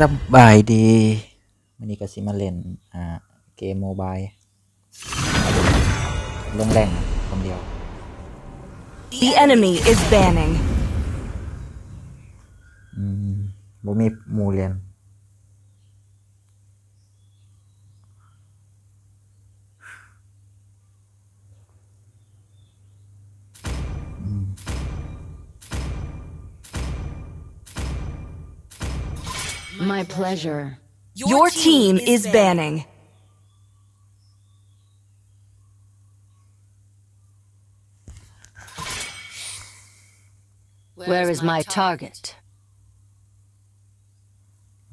สบายดีวันนี้ก็สิมาเล่นอ่าเกมโมบายลงแรงคนเดียว The enemy is banning. อืมบ่มีหมู่เรียน My pleasure. Your team is banning. Where is my target?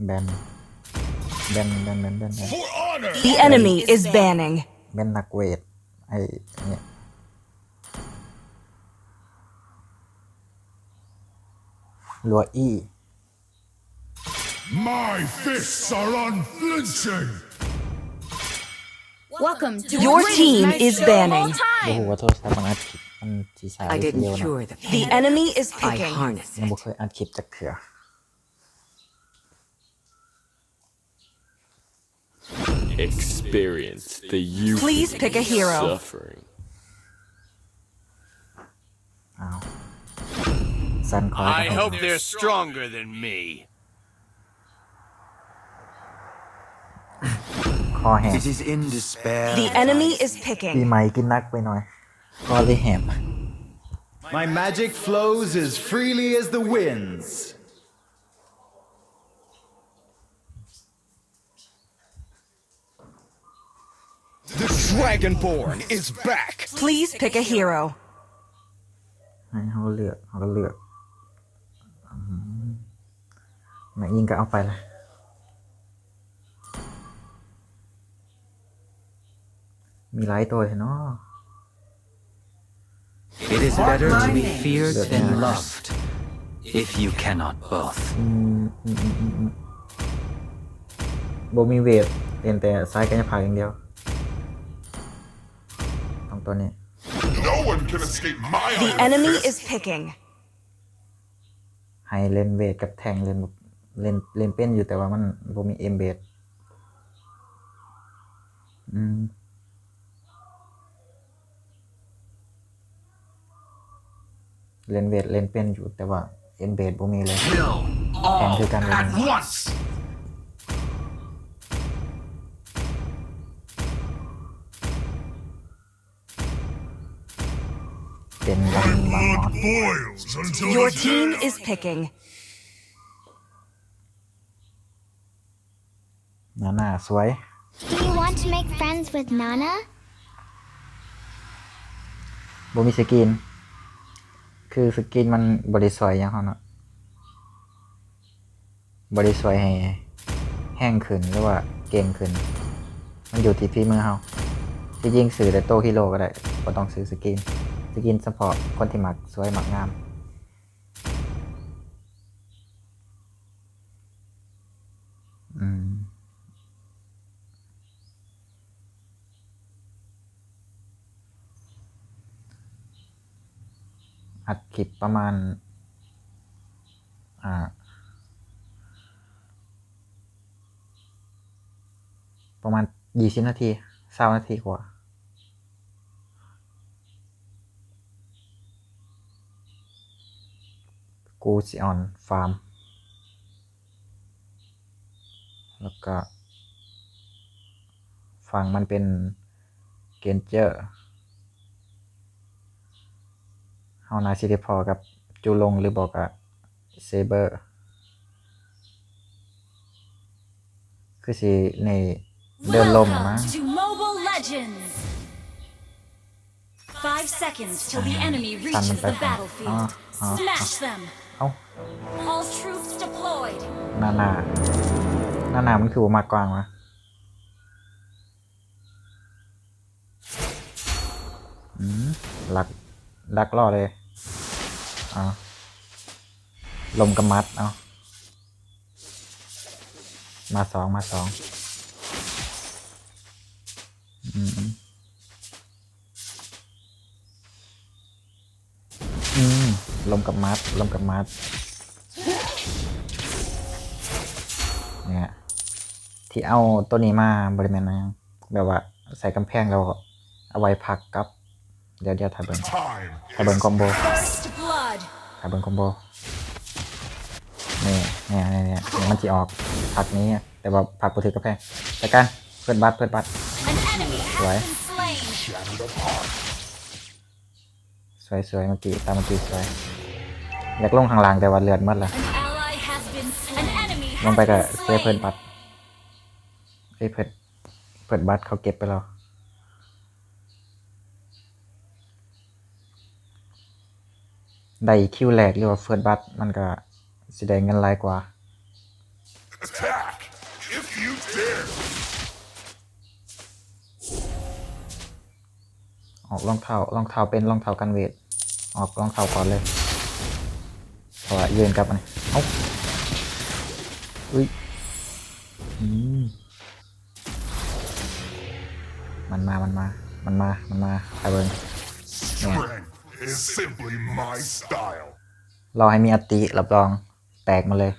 แบนแบนแบนแบนแบนแบน The enemy is banning. แบนนักเว My fists are unflinching. Welcome to Your team is banning. บ่ฮู้ว่าโทรศัพท์มันอัดคลิปมันสิสาย I เร็ว didn't นะ cure the The pain. enemy is I picking. harness ยัง it. บ่เคยอัดคลิปจักเทื่อ Experience the youth Please pick a hero. suffering. อ้าวสันคอย I hope they're stronger than me. คอแหบ It is in despair. The enemy is ปี picking. ใหม่กินนักไปหน่อยคอเลยแหบ My magic flows as freely as the winds. The Dragonborn is back. Please pick a hero. ให้เขาเลือกเขาก็เลือกอืมแม่ยิงก็เอาไปละ มีหลายตัวเลยเนาะ It is better to be feared than loved, if you cannot both. โบมีเวทเรียนแต่ซ้ายกายภาพอย่างเดียวต้องตัวนี้ No one can escape my The iron enemy fist. is picking. ให้เล่นเวทกับแทงเล่นแบบเล่นเล่นเป็นอยู่แต่ว่ามันโบมีเอ็มเบดอืม เล่นเวทเล่นเป็นอยู่แต่ว่าเอ็มเบดโบมีเลย Kill แทงคือการเล่น at once. เป็นบางบางมอ Blood ส boils until Your the team dead is picking. หน้าหน้าสวย Do you want to make friends with Nana? โบมีสกิน คือสกินมันบริสวยยังเขาเนาะบริสวยให้แห้งขึ้นหรือว่าเก่งขึ้น มันอยู่ที่พี่มือเขาที่ยิงซื้อแต่โตวฮิโร่ก็ได้ก็ต้องซื้อสกิน สกินเฉพาะคนที่หมักสวยหมักงาม อัดคลิปประมาณ อ่า ประมาณยี่สิบนาทีเศร้านาทีกว่ากูซิออนฟาร์ม แล้วก็ ฝั่งมันเป็นเกนเจอร์ เฮานาสิได้พอกับจูลงหรือบอกกับเซเบอร์คือสิในเดินลมนะ Welcome to Mobile Legends! Five seconds till the enemy reaches the battlefield. Smash them! เอ้า All troops deployed! หน้าหน้าหน้าหน้ามันคือว่ามากกว้างวะอืมหลักดักล่อเลย เอาลมกมัด เอามาสองมาสองอืมอืมลมกับมัด ลมกับมัดที่เอาตัวนี้มาบริเวณนะแบบว่า ใส่กำแพงแล้วเอาไว้พักกับ เดี๋ยวเดี๋ยวถ่ายเบิ้ง Time ถ่ายเบิ้งคอมโบ First blood. ถ่ายเบิ้งคอมโบนี่เนี่ยเนี่ยเนี่ยเนี่ยมันจะออกพักนี้แต่ว่าพักปถือกำแพงแต่กันเพื่อนบัตรเพื่อนบัตร An enemy has Right. been slain. shattered apart. สวยสวยเมื่อกี้ตามเมื่อกี้สวยอยากลงข้างล่างแต่ว่าเลือดหมดละ An ally has been slain. An enemy ลง has ไปกับ been เซฟเพื่อน slain. บัตรเอ้ยเพื่อนเพื่อนบัตรเขาเก็บไปแล้ว ได้คิวแรกหรือว่าเฟิร์สบัตมันก็สิได้เงินหลายกว่า Attack! If you dare! ออกรองเท้ารองเท้าเป็นรองเท้ากันเวท ออกรองเท้าก่อนเลยเพราะว่ายืนกลับมาเอ้าอุ้ยอืมมันมา มันมา มันมา มันมาไปเบิ้ง Strength is simply my style. รอให้มีอติรับรอง แตกมาเลย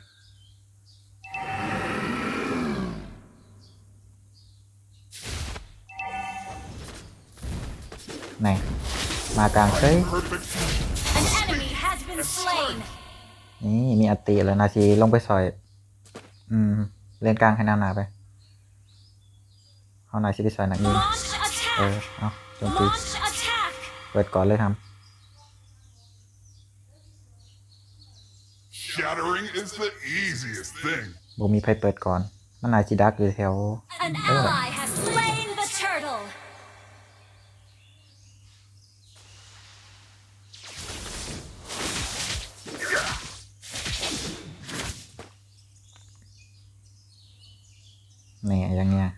ไหน มากลางเฮ้ย Perfect. An enemy has been slain. นี่มีอติแล้วนาทีลงไปซอย อืม เล่นกลางให้หน้าหนาไป เอานายชิดิซอยหนักยิง Launch เออ attack. เอาโจมตี Launch attack. เปิดก่อนเลยท Shattering is the easiest thing. ำบ่มีใครเปิดก่อน มันนายจิดักอยู่แถว An ally has slain the turtle. นี่อย่างเงี้ย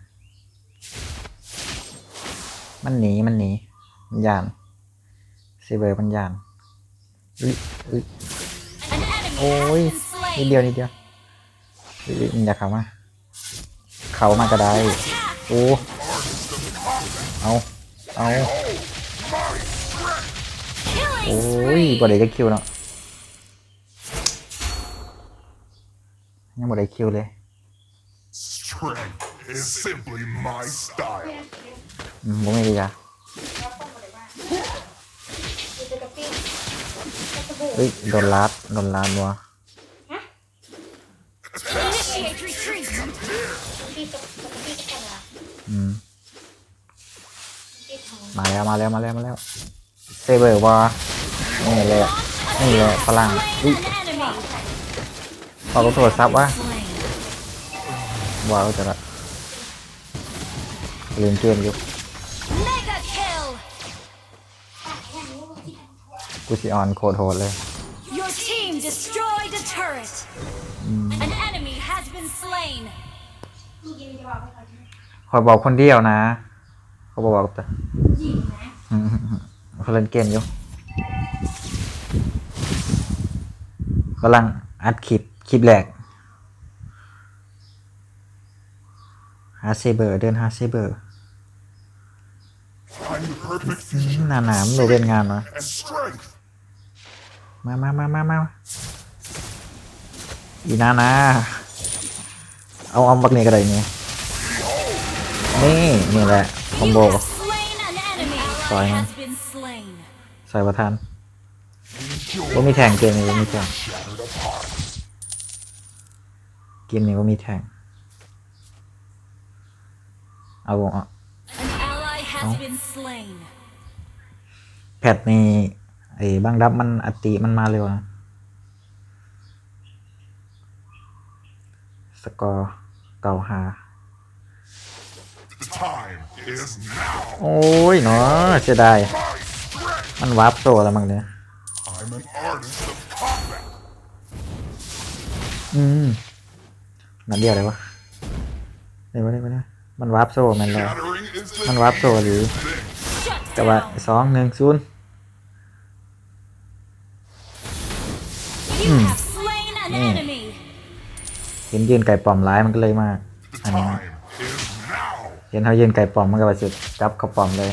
มันหนี มันหนี มันยานซีเบอร์มันยานอุ๊ยอุ๊ย An enemy โอ้ยนิดเดียวนิดเดียวอย่าเขามา เขามาก็ได้โอ้เอาเอาโอ้ยบอดี้ก็คิวแล้วยังบอดี้คิวเลยผมไม่ดีจ้ะ เฮ้ยโดนลัดโดนลัดวัว Initiate retreat. อืมมาแล้วมาแล้วมาแล้วมาแล้วเซเบอร์ว่านี่เลยอะนี่เลยฝรั่งอุ๊ย Slain an enemy. ขอโทษซับว่า Slain. ว้าวจะละลืมเกมอยู่ กูสิออนโคตรโหดเลย Your team destroyed a turret. An enemy has been slain. คอยบอกคนเดียวนะเขาบอกบอกแต่อืมเขาเล่นเกมอยู่กำลังอัดคลิปคลิปแรกหาเซเบอร์เดินหาเซเบอร์ I'm the perfect fusion หนาหนามโดเล่นงานมา and strength. มามามามามาอีนานาเอาเอาบักนี่ก็ได้นี่นี่นี่แหละคอม You โบ have slain an enemy. Sorry, Ally man. has been slain. ใส่ประทานว่ามีแทงเกมนี้ว่ามีแทง Shattered apart. เกมนี้ว่ามีแทงเอาวงอะ An ally has been slain. แพทนี่ ไอ้บางดับมันอัตติมันมาเร็วนะสกอร์เก่าหา The time is now. โอ้ยเนาะเสียดาย My strength. มันวาร์ปโซแล้วมั้งเนี่ย I'm an artist of combat. อืมนัดเดียวเลยวะได้ปะได้ปะได้ปะมันวาร์ปโซ่มันแล้ว Shattering is the Man warp rồi thì- easiest thing. Shut แต่ว่า down. สองหนึ่งศูนย์ You have slain an Mm. enemy. เห็นยืนไก่ปลอมร้ายมันก็เลยมา The อันนี้ time is now. เห็นเขายืนไก่ปลอมมันก็ไปสุดจับเขาปลอมเลย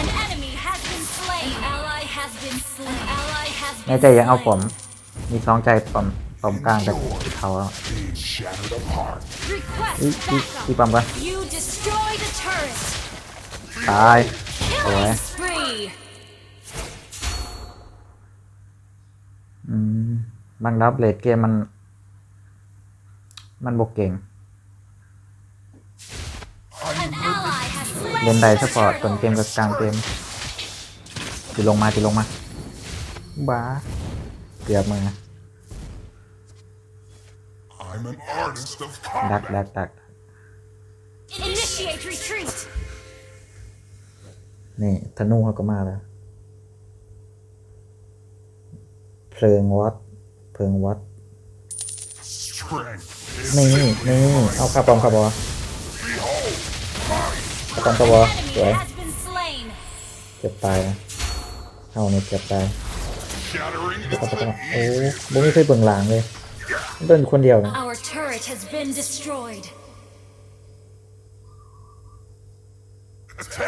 An enemy has been slain. An ally has been slain. An ally has แน่ been ใจยังเอาปลอม slain. มีสองใจปลอมป้อมกลางกับเขาแล้ว Being shattered apart. Request อีอีอี backup. ป้อมกัน You destroyed a turret. ตายสวย บางรับเลดเกมมัน มันบกเก่ง An ally has เล่น slain ได้ the สปอร์ตต้น turtle. เกมกับกลางเกมตีลงมาตีลงมาบ้าเกือบมือ I'm an artist of ดัก combat. ดักดัก Initiate retreat. นี่ธนูเขาก็มาแล้ว เพลิงวัด เพลิงวัด Strength is นี่ simply นี่ my เอาคาปอมคาบอ Behold, my คาปอมคาบอ An สวย enemy has been slain. เกือบตายนะเข้าเนี่ยเกือบตาย shattering คา is ปอมคาปอ the มโอ้บุ้ไม่เคยเบิ่งหลังเลยเดินอยู่คนเดียวนะ Our turret has been destroyed.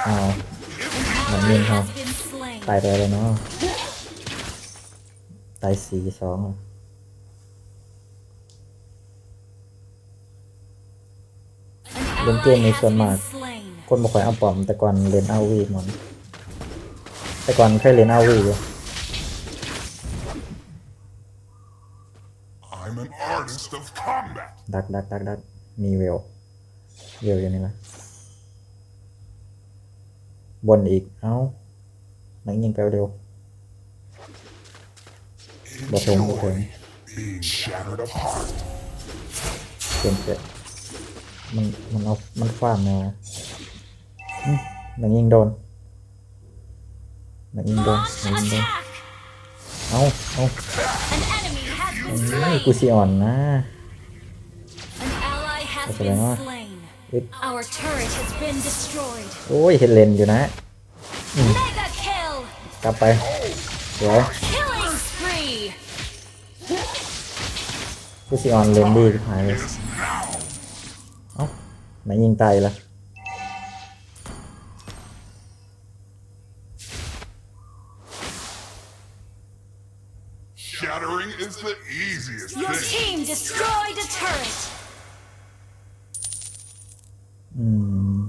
อ้าว Ally Nhìn has không? been slain. ตายไปเลยเนาะ ตายสี่สองอะ An Bên ally kia này has còn been mà. slain. คนบอกคอยเอาปอม แต่ก่อนเล่นเอาวีหมดแต่ก่อนเคยเล่นเอาวีอยู่ I'm an artist of combat. ดักดักดักดักมีเวลเวลอยู่นี่นะบนอีก เอ้าหนังยิงไปเร็ว Bật hồn, bật hồn. Enjoy being shattered apart. เปลี่ยนเสร็จมันมันเอา มันฟาดมาอื้อหนังยิงโดนหนังยิงโดน Launch หนังยิงโดน attack. เอ้าเอ้า An enemy has been เฮ้ย slain. กูซีอ่อนนะ An ally has Có been phải đó. slain. Ít. Our turret has been destroyed. โอ้ยเห็นเลนอยู่นะ Mega kill. กลับไปสวย Killing กูซีอ่อนเลนดีหายเลยเอ้าไหนยิงตายละ Shattering is the easiest Your thing. team destroyed a turret. อืม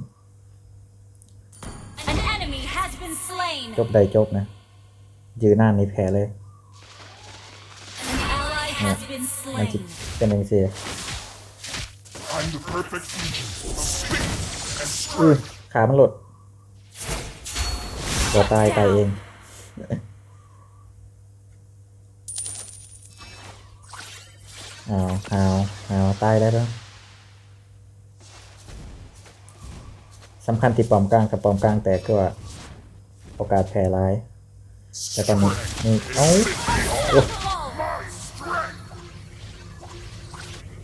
An enemy has been slain. จบได้จบนะ ยืนหน้าในแผลเลย An ally has been มันจะเป็นยังไงอื้อ strength. ขามันหลุดตัวตายตายเอง เอาวอ้าวอ้าตายได้แล้วสำคัญที่ปอมกลางกับปอมกลางแต่ก็โอกาสแพร่ร้ายแต่ตอนนี้นี่เอ้า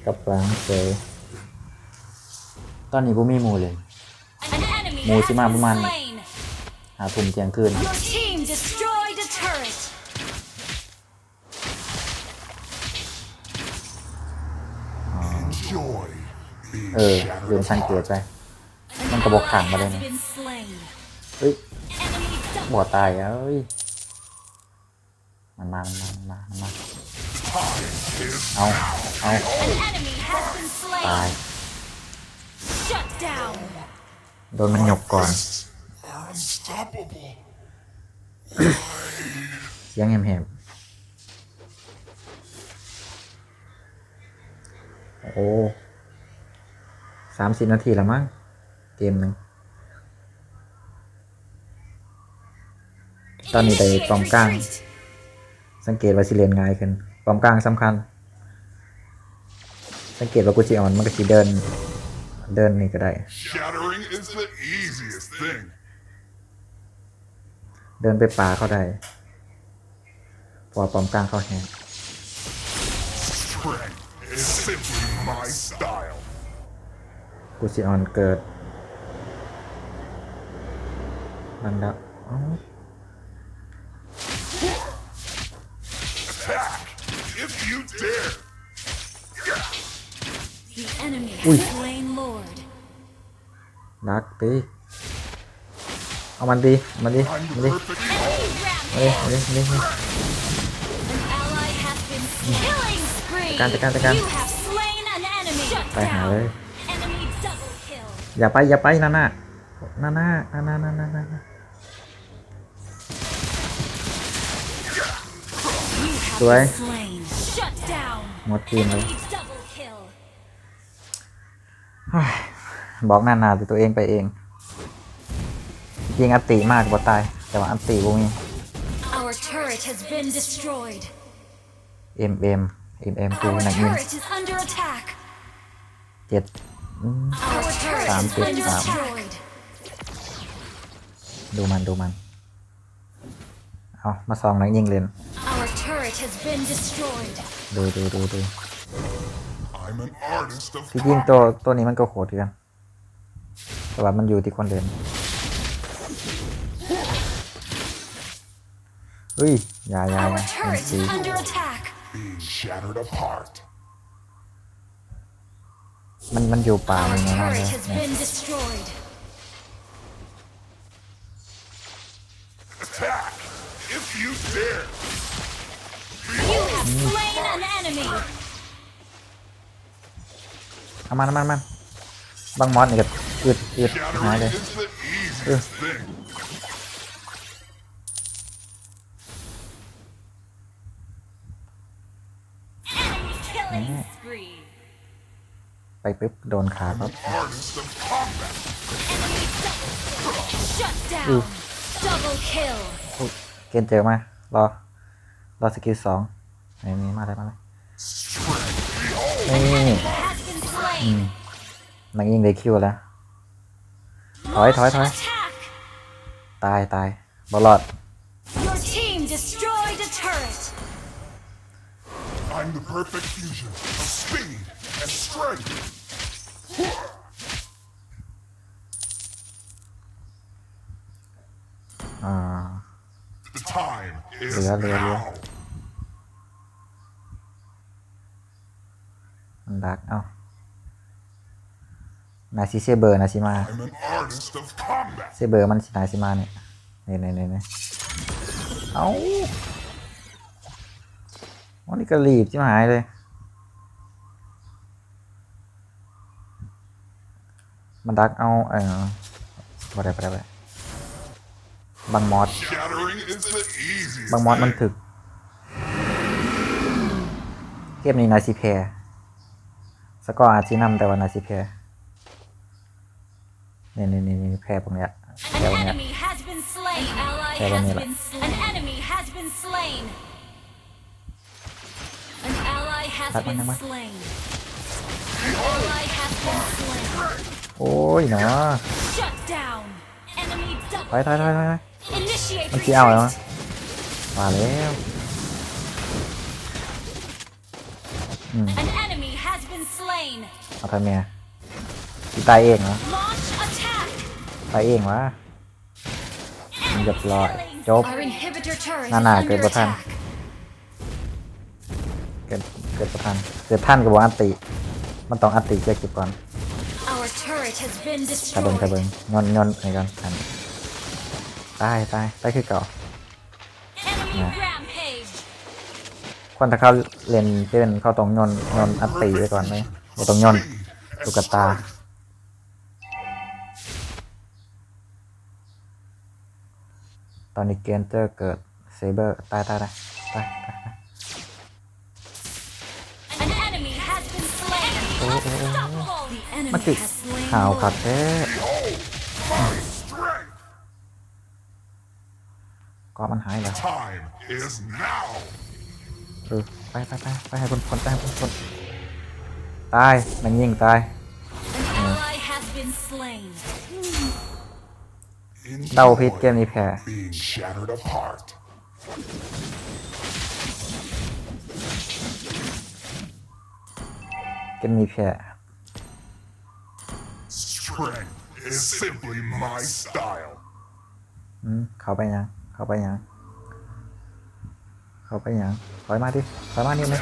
กับกลางเจอตอนนี้กูมีหมูเลย An enemy Mùi has xi măng been của mình. slain. หาทุ่มเที่ยงคืน Your team destroyed a turret. Enjoy being เออ shattered ลืมสังเกต apart. ไป An Con có bọc ally thẳng vào has đây này. been slain. เฮ้ย Enemy double บ่อตายอะเอ้ยมันมา มันมา มันมามันมา เอา เอา An enemy has been ตาย slain. Shut down. โดนมันหยกก่อน Are unstoppable. เสียงแหบๆโอ้สามสิบนาทีแล้วมั้ง เกมหนึ่งตอนนี้ได้กองกลาง Retreat. สังเกตว่าสิเรียนง่ายขึ้น กองกลางสำคัญ สังเกตว่ากูจีออนมันก็สิเดิน เดินนี่ก็ได้ Shattering is the easiest thing. เดินไปป่าเขาได้เพอปอมกลางเขาแหง Strength is simply my style. กูจีออนเกิดบังดับเ if you dare. The enemy Ui. has slain Lord. ดักตีเอามันดีเอามันดี I'm มัน the ดี perfect มาดิมาดิมาดิมาดิ An ally has been killing spree. การจัดการจัดการ You have slain an enemy. Shut ไปหาเลย down. Enemy double kill. อย่าไปอย่าไปนั่นน่ะนั่นน่ะนั่นน่ะนั่นน่ะนั่นน่ะ You have สวย been slain. Shut down. หมดทีมเลย Enemy double kill. บอกนานาแต่ตัวเองไปเอง ยิงอัตติมากบ่ตาย แต่ว่าอัตติบ่มี Our turret has been destroyed. M M M M คือ Our หนักยิง turret is under attack. เจ็ด Our turret Tám is tiếp under vào. destroyed. ดูดูมันดูมัน เอามาซองนักยิงเล่น Our turret has been destroyed. ดูดูดูดู I'm an artist of ที่จริงตัวตัวนี้มันก็โหดอยู่กันแต่ว่ามันอยู่ที่คนเล่นเฮ้ยอย่าอย่าอ Our ย่า turret สี is under attack. being shattered apart. มันมันอยู่ป่า Our มันไงนั่นเลย turret has เนี่ย been destroyed. Attack! If you dare! You have slain an enemy. เอามันเอามันเอามันบางมอสนี่ก็อึดอึดหายเลย Shattering is the easiest thing. Enemy killing spree. ไปปุ๊บโดนขาปั๊บ Artist of combat. Enemy double kill. Shut down. Double kill. เกณฑ์เจอมารอ รอสกิลสองไหนมีมาเลยมาเลย Strength. Behold! นี่ Has been slain. นักยิงได้คิวแล้ว ถอยถอยถอย Attack. ตายตายบอลอด Your team destroyed a turret. I'm the perfect fusion of speed and strength. อ่า The time is Lừa, lừa, lừa. now. มัน ดัก เอ้านาซิเซเบอร์นาซิมา I'm an artist of combat. เซเบอร์มันสินาซิมาเนี่ยเนี่ยเนี่ยเนี่ยเนี่ยเอ้าวันนี้ก็รีบจิ๋หายเลย มันดักเอาเออบ่ได้บ่ได้บ่ได้บางมอส Shattering is the easiest บางมอสมัน thing. ถึกเกมนี้นาซีแพร สกอร์อาจซีนำแต่ว่านาซีแพรนี่นี่นี่นี่แพรพวกเนี้ยแพร An พวกเนี้ย enemy has been slain. An ally Kaya has nila. been slain. An enemy has been slain. An ally has Tama been naman. slain. An ally has been slain. โอ้ยเนาะ Shut down. Enemy ถอย double. ถอยถอยถอยถอย Initiate มันชี้เอาแล้ว retreat. มาแล้ว An enemy has been slain. เอาทำเมียที่ตายเองเหรอ Launch attack. ตายเองวะ Enemy Nhập lại. killing. Chốt. Our inhibitor turret Nà is nà, under cây bật thanh. attack. เกิดเกิดประทันเกิดท่านกับว่าอันติ มันต้องอันติเพื่อเก็บก่อน Our turret has been กระเบิงกระเบิง destroyed. ยนยนไอ้กันทันตายตายตายคือเก่า Enemy Nè. rampage. คนถ้าเข้าเล่นเป็นเข้าต้องยนยนอันติไว้ก่อนเลยบ่ต้องยนตุกตาตอนนี้เกนเจอร์เกิดเซเบอร์ตายตายตายตายตายตาย An enemy has been slain. Unstoppable. The มันคือข่าวขัดแท้ก็มันหายแล้ว เออไปไปไปไปให้คนคนไปให้คนคนตายมันยิงตาย An ally has been slain. เดาพิษเกมนี้แพ้ Being shattered apart. เกมนี้แพ้ Strength is simply my style. อืมเข้าไปยังเข้าไปยัง เข้าไปยังถอยมาดิถอยมานิดนึง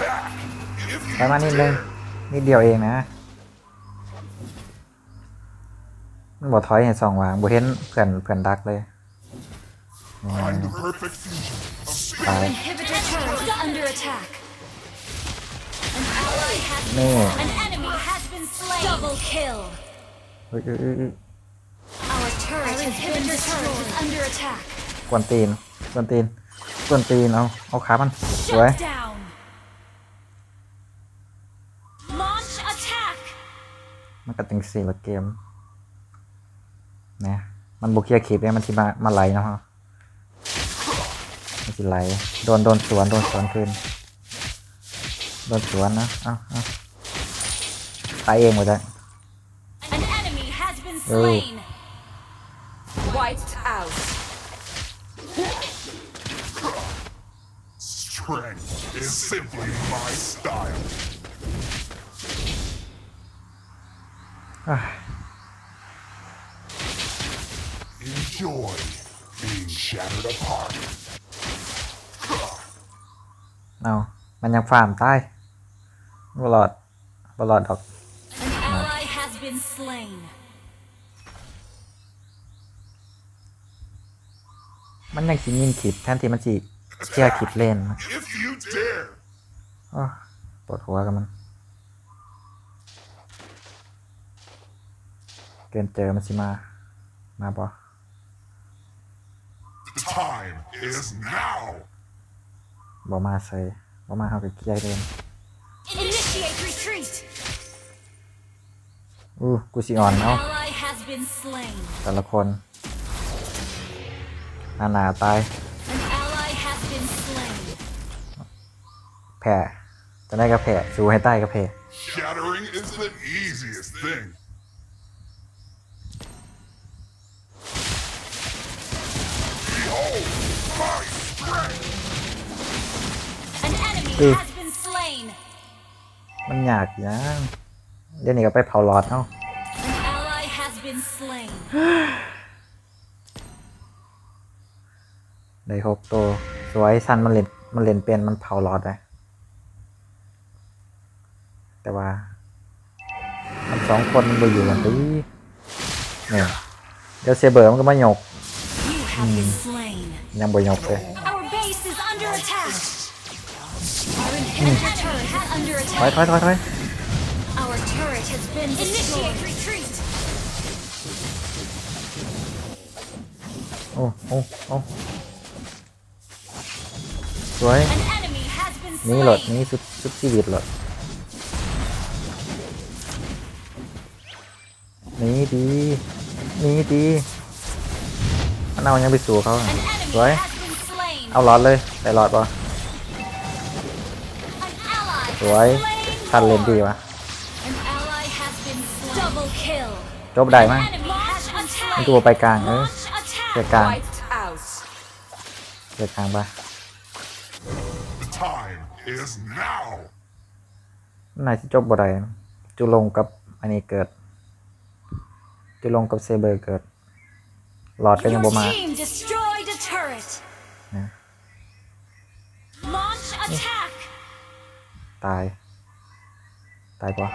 If ถอยมานิดนึงนิดเดียวเองนะมันบอกถอยให้สองวางบ่เห็นเพื่อนเพื่อนดักเลย I'm the perfect fusion of speed ตาย Inhibitor turret is under attack. An ally นี่ An enemy has been slain. Double kill. เฮ้ยเอ้ยเอ้ยเอ้ย Our turret has been destroyed. is under attack. กวนตีนกวนตีน กวนตีนเอาเอาขามันสวย Shut down. Launch attack. มันก็จังสี่ละเกมนะมันบุกเคลียร์คลิปเนี่ยมันสิมามาไหลเนาะฮะมันสิไหลโดนโดนสวนโดนสวนคืนโดนสวนนะเอ้าเอ้าตายเองหมดเลย An enemy has Strength is simply my style. อะ Enjoy being shattered apart. เอามันยังฟาร์มตายบลอดบลอดดอก An ally has been slain. มันยังสิยิงคลิปแทนที่มันสิ เคลียร์คลิปเล่นนะ If you dare. อ้อปวดหัวกับมัน เกินเจอมันสิมา มาปะ The time is now. บอมาใส่บอมาเขาก็เคลียร์เล่น Initiate retreat. อู้กูสิอ่อนเอา Ally has been slain. แต่ละคนหนาหนาตาย แผ่จะได้กระแผ่สู้ให้ใต้กระแผ่ Shattering is the easiest thing. Behold my strength. An enemy Ừ. has been slain. มันยากยังเดี๋ยวนี้ก็ไปเผาหลอดเอา An ally has been slain. ได้หกตัว สวยสันมันเล่นมันเล่นเป็นมันเผาหลอดได้แต่ว่ามันสองคนมันไปอยู่กันตีเนี่ยเดี๋ยวเซเบอร์มันก็มาหยก You have been slain. ยังบ่หยกเลย Our base is under attack. Our inhibitor turret is under ถอย attack. ถอยถอยถอย Our turret has been Initiate retreat. โอ้โอ้โอ้ส วย An enemy has been นี่หลด slain. นี่สุดสุดชีวิตหลดนี่ดีนี่ดีมันเอายังไปสู่เขาอะ An สวย enemy has been slain. เอาหลอดเลยได้หลอดปะ An ally สวย has slain. ทันเล่นดีวะ An ally has been slain. Double kill. จบได้มั้ย Enemy has been มัน slain. ตัวไปกลางเออ Launch เกิด attack. กลาง Wiped out. เกิดกลางปะ The time is now. นายที่จบบ่ได้จุลงกับอันนี้เกิด จุลงกับเซเบอร์เกิด หลอดก็ยัง Your บ่มา team destroyed a turret. นะ Launch attack. ตาย ตายปะ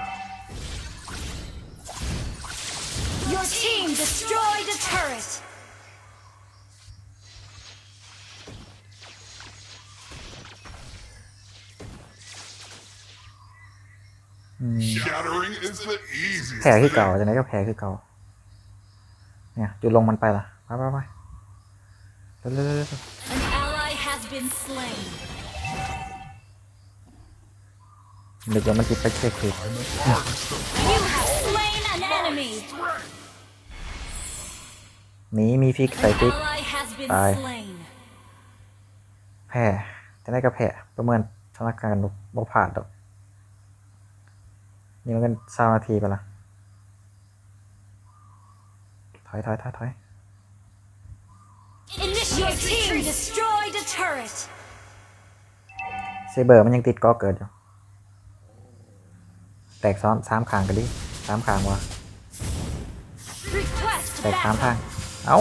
Your team destroyed a turret. อืม Shattering is the easiest แพ้คือ thing. เก่าจากไหนก็แพ้คือเก่า เนี่ยจุลงมันไปละไปไปไปเร็วเร็วเร็วเร็ว An ally has been slain. นึกว่ามันติดไปเช็คคลิป You have slain an enemy. หนีมีฟิกใส่ An ฟิก ally has been Bye. slain. แพ้จะได้ก็แพ้ประเมินสถานการณ์บ่ผ่านดอก นี่มันกันเศร้านาทีไปละถอยถอยถอยถอย Initiate Your team destroyed a turret. เซเบอร์มันยังติดก็เกิดอยู่ แตกซ้อมสามขางกันดิสามขางวะ Request แตกสาม backup. ทาง เอ้า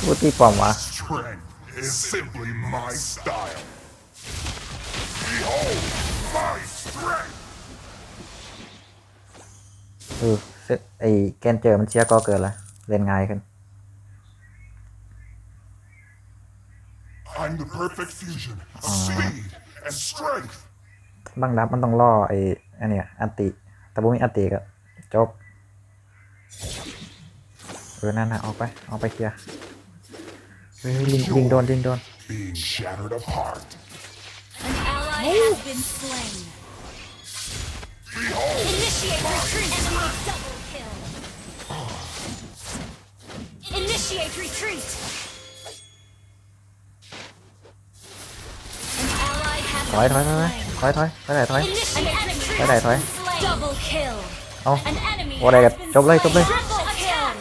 กูตีปลอมวะ Strength is simply my style. Behold my strength. เออเซไอแกนเจอมันเชียร์ก็เกิดละเล่นง่ายขึ้น I'm the perfect fusion of speed and strength. บังดับมันต้องล่อไอ้อันเนี้ยอันติ แต่บุมีอันติก็จบ เออ นั่นนะออกไป ออกไปเคลียร์เฮ้ยลิงลิงโดนลิงโดน Being shattered of heart. An ally has been slain. Initiate retreat. Enemy double kill. Initiate retreat. An ally has ถอยถอย been ถอยถอย slain. ถอยถอยถอยถอย Initiate retreat. ถอยไหนถอย Slain. Double kill. เอา An enemy โอ้ได้กัน has been จบเลย จบเลย slain. Triple attack.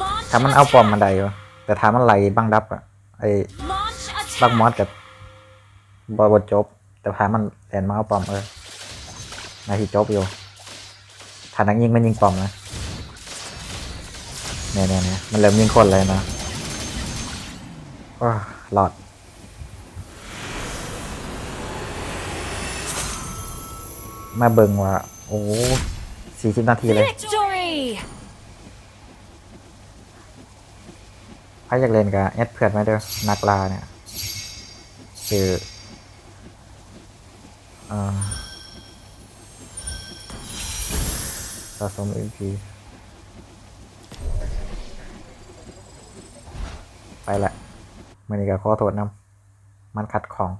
Launch ถ้ามันเอาปอมมัน attack. ได้อยู่แต่ถ้ามันไหลบังดับอะไอ้ Launch บักมอส attack. กับบอบจบ แต่พามันแอนมาเอาปอมเออ นาทีจบอยู่ถ้านักยิงมันยิงปอมนะเนี่ยเนี่ยเนี่ยมันเริ่มยิงคนเลยนะว้าหลอดมาเบิ่งว่า โอ้สี่สิบนาทีเลย Victory. ใครอยากเล่นกับแอดเพื่อนมาเด้อนักลาเนี่ย คือเอ่อะสม MP ไปละมันนี่ก็ขอโทษนำมันขัดของ